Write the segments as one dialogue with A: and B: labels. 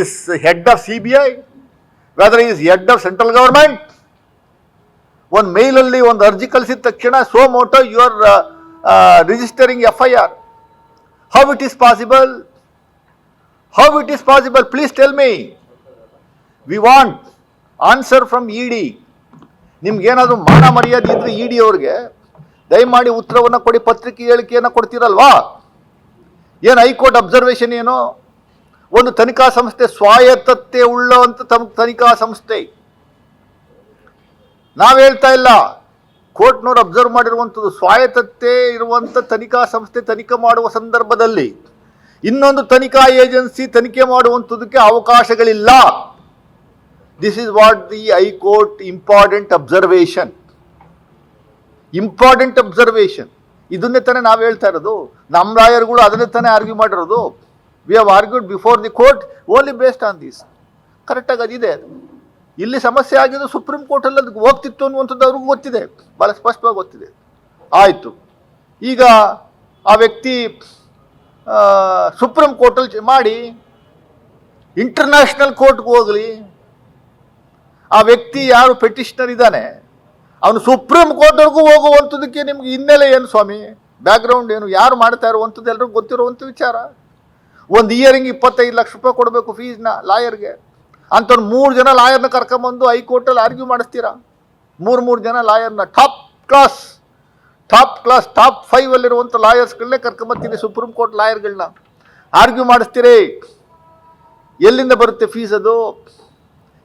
A: Is head of C B I whether is head of central government ಒಂದು ಮೇಲಲ್ಲಿ ಒಂದು ಅರ್ಜಿ ಕಳಿಸಿದ ತಕ್ಷಣ so motto you are registering F I R how it is possible how it is possible please tell me we want answer from E D ನಿಮ್ಗೇನಾದ್ರು ಮಾನ ಮರ್ಯಾದೆ ಇದ್ರೆ E D ಅವ್ರಿಗೆ, ದಯಮಾಡಿ ಉತ್ತರವನ್ನು ಕೊಡಿ, ಪತ್ರಿಕೆ ಹೇಳಿಕೆಯನ್ನು ಕೊಡ್ತೀರಲ್ವಾ? ಏನು ಹೈಕೋರ್ಟ್ ಅಬ್ಸರ್ವೇಷನ್ ಏನು? ಒಂದು ತನಿಖಾ ಸಂಸ್ಥೆ ಸ್ವಾಯತ್ತತೆ ಉಳ್ಳವಂಥ ತಮ್ಮ ತನಿಖಾ ಸಂಸ್ಥೆ. ನಾವು ಹೇಳ್ತಾ ಇಲ್ಲ, ಕೋರ್ಟ್ನವ್ರು ಅಬ್ಸರ್ವ್ ಮಾಡಿರುವಂಥದ್ದು ಸ್ವಾಯತ್ತತೆ ಇರುವಂಥ ತನಿಖಾ ಸಂಸ್ಥೆ ತನಿಖೆ ಮಾಡುವ ಸಂದರ್ಭದಲ್ಲಿ ಇನ್ನೊಂದು ತನಿಖಾ ಏಜೆನ್ಸಿ ತನಿಖೆ ಮಾಡುವಂಥದ್ದಕ್ಕೆ ಅವಕಾಶಗಳಿಲ್ಲ. This is what the high court important observation important observation ಇದನ್ನೇ ತಾನೇ ನಾವು ಹೇಳ್ತಾ ಇರೋದು. ನಮ್ಮ ಲಾಯರ್ಗಳು ಅದನ್ನೇ ತಾನೇ ಆರ್ಗ್ಯೂ ಮಾಡಿರೋದು. We have argued before the court only based on this ಕರೆಕ್ಟಾಗಿ ಅದಿದೆ ಅದು ಇಲ್ಲಿ ಸಮಸ್ಯೆ ಆಗಿದ್ದು ಸುಪ್ರೀಂ ಕೋರ್ಟಲ್ಲಿ ಅದಕ್ಕೆ ಹೋಗ್ತಿತ್ತು ಅನ್ನುವಂಥದ್ದು ಅವ್ರಿಗೂ ಗೊತ್ತಿದೆ. ಭಾಳ ಸ್ಪಷ್ಟವಾಗಿ ಗೊತ್ತಿದೆ. ಆಯಿತು. ಈಗ ಆ ವ್ಯಕ್ತಿ ಸುಪ್ರೀಂ ಕೋರ್ಟಲ್ಲಿ ಮಾಡಿ ಇಂಟರ್ನ್ಯಾಷನಲ್ ಕೋರ್ಟ್ಗೆ ಹೋಗಲಿ. ಆ ವ್ಯಕ್ತಿ ಯಾರು ಪೆಟಿಷನರ್ ಇದ್ದಾನೆ? ಅವನು ಸುಪ್ರೀಂ ಕೋರ್ಟ್ವರೆಗೂ ಹೋಗುವಂಥದ್ದಕ್ಕೆ ನಿಮ್ಗೆ ಹಿನ್ನೆಲೆ ಏನು ಸ್ವಾಮಿ? ಬ್ಯಾಕ್ಗ್ರೌಂಡ್ ಏನು? ಯಾರು ಮಾಡ್ತಾ ಇರುವಂಥದ್ದು ಎಲ್ಲರಿಗೂ ಗೊತ್ತಿರುವಂಥ ವಿಚಾರ. ಒಂದು ಇಯರಿಂಗ್ ಇಪ್ಪತ್ತೈದು ಲಕ್ಷ ರೂಪಾಯಿ ಕೊಡಬೇಕು ಫೀಸ್ನ ಲಾಯರ್ಗೆ ಅಂಥವ್ರು ಮೂರು ಜನ ಲಾಯರ್ನ ಕರ್ಕೊಂಬಂದು ಹೈಕೋರ್ಟಲ್ಲಿ ಆರ್ಗ್ಯೂ ಮಾಡಿಸ್ತೀರಾ? ಮೂರು ಮೂರು ಜನ ಲಾಯರ್ನ top class top class top ಫೈವಲ್ಲಿರುವಂಥ ಲಾಯರ್ಸ್ಗಳನ್ನೇ ಕರ್ಕೊಂಬರ್ತೀನಿ ಸುಪ್ರೀಂ ಕೋರ್ಟ್ ಲಾಯರ್ಗಳನ್ನ ಆರ್ಗ್ಯೂ ಮಾಡಿಸ್ತೀರಿ. ಎಲ್ಲಿಂದ ಬರುತ್ತೆ ಫೀಸ್ ಅದು?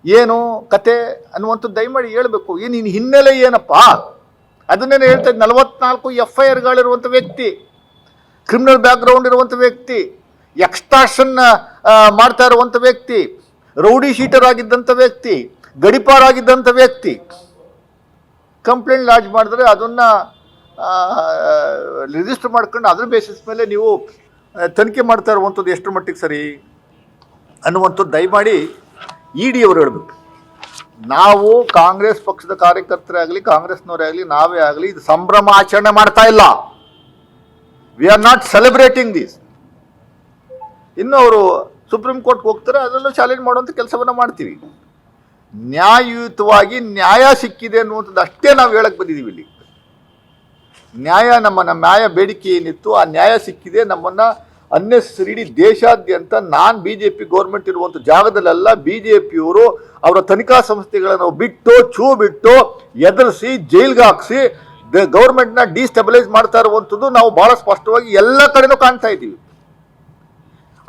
A: ಏನು? ಕತೆ ಅನ್ನುವಂಥದ್ದು ದಯಮಾಡಿ ಹೇಳಬೇಕು. ಏನು ಇನ್ನು ಹಿನ್ನೆಲೆ ಏನಪ್ಪ? ಅದನ್ನೇನು ಹೇಳ್ತಾ ನಲವತ್ನಾಲ್ಕು ಎಫ್ ಐ ಆರ್ಗಳಿರುವಂಥ ವ್ಯಕ್ತಿ ಕ್ರಿಮಿನಲ್ ಬ್ಯಾಕ್ಗ್ರೌಂಡ್ ಇರುವಂಥ ವ್ಯಕ್ತಿ ಎಕ್ಸ್ಟ್ರಾಕ್ಷನ್ ಮಾಡ್ತಾ ಇರುವಂಥ ವ್ಯಕ್ತಿ, ರೌಡಿ ಶೀಟರ್ ಆಗಿದ್ದಂಥ ವ್ಯಕ್ತಿ, ಗಡಿಪಾರ್ ಆಗಿದ್ದಂಥ ವ್ಯಕ್ತಿ, ಕಂಪ್ಲೇಂಟ್ ಲಾಜ್ ಮಾಡಿದ್ರೆ ಅದನ್ನು ರಿಜಿಸ್ಟರ್ ಮಾಡ್ಕೊಂಡು ಅದ್ರ ಬೇಸಿಸ್ ಮೇಲೆ ನೀವು ತನಿಖೆ ಮಾಡ್ತಾ ಇರುವಂಥದ್ದು ಎಷ್ಟು ಮಟ್ಟಿಗೆ ಸರಿ ಅನ್ನುವಂಥದ್ದು ದಯಮಾಡಿ ಇ ಡಿ ಅವರು ಹೇಳಬೇಕು. ನಾವು ಕಾಂಗ್ರೆಸ್ ಪಕ್ಷದ ಕಾರ್ಯಕರ್ತರೇ ಆಗಲಿ, ಕಾಂಗ್ರೆಸ್ನವರೇ ಆಗಲಿ, ನಾವೇ ಆಗಲಿ ಇದು ಸಂಭ್ರಮ ಆಚರಣೆ ಮಾಡ್ತಾ ಇಲ್ಲ. We are not celebrating this ಇನ್ನು ಅವರು ಸುಪ್ರೀಂ ಕೋರ್ಟ್ಗೆ ಹೋಗ್ತಾರೆ, ಅದರಲ್ಲೂ ಚಾಲೆಂಜ್ ಮಾಡುವಂಥ ಕೆಲಸವನ್ನು ಮಾಡ್ತೀವಿ. ನ್ಯಾಯಯುತವಾಗಿ ನ್ಯಾಯ ಸಿಕ್ಕಿದೆ ಅನ್ನುವಂಥದ್ದು ಅಷ್ಟೇ ನಾವು ಹೇಳಕ್ಕೆ ಬಂದಿದ್ದೀವಿ ಇಲ್ಲಿ. ನ್ಯಾಯ ನಮ್ಮ ನಮ್ಮ ನ್ಯಾಯ ಬೇಡಿಕೆ ಏನಿತ್ತು, ಆ ನ್ಯಾಯ ಸಿಕ್ಕಿದೆ ನಮ್ಮನ್ನು ಅನ್ನೆಸರಿ ಇಡೀ ದೇಶಾದ್ಯಂತ non B J P government ಇರುವಂಥ ಜಾಗದಲ್ಲೆಲ್ಲ ಬಿ ಜೆ ಪಿಯವರು ಅವರ ತನಿಖಾ ಸಂಸ್ಥೆಗಳನ್ನು ಬಿಟ್ಟು ಚೂ ಬಿಟ್ಟು ಎದುರಿಸಿ, ಜೈಲ್ಗೆ ಹಾಕಿಸಿ ಗೌರ್ಮೆಂಟ್ನ ಡಿಸ್ಟೆಬಲೈಸ್ ಮಾಡ್ತಾ ಇರುವಂಥದ್ದು ನಾವು ಭಾಳ ಸ್ಪಷ್ಟವಾಗಿ ಎಲ್ಲ ಕಡೆನೂ ಕಾಣ್ತಾ ಇದ್ದೀವಿ.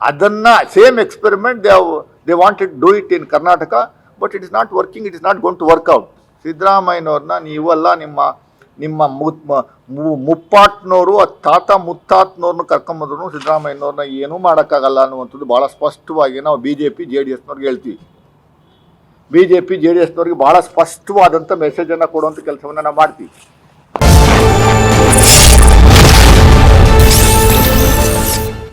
A: ಅದನ್ನ same experiment they they wanted do it in Karnataka but it is not working it is not gone to work out ಸಿದ್ದರಾಮಯ್ಯನವ್ರನ್ನ ನೀವಲ್ಲ, ನಿಮ್ಮ ನಿಮ್ಮ ಮುಪ್ಪಾಟ್ನವರು ತಾತ ಮುತ್ತಾತ್ನವ್ರನ್ನ ಕರ್ಕೊಂಬಂದ್ರು ಸಿದ್ದರಾಮಯ್ಯನವ್ರನ್ನ ಏನೂ ಮಾಡೋಕ್ಕಾಗಲ್ಲ ಅನ್ನುವಂಥದ್ದು ಭಾಳ ಸ್ಪಷ್ಟವಾಗಿ ನಾವು B J P J D ಎಸ್ನವ್ರಿಗೆ ಹೇಳ್ತೀವಿ. B J P J D ಎಸ್ನವ್ರಿಗೆ ಭಾಳ ಸ್ಪಷ್ಟವಾದಂಥ ಮೆಸೇಜನ್ನು ಕೊಡುವಂಥ ಕೆಲಸವನ್ನು ನಾವು ಮಾಡ್ತೀವಿ.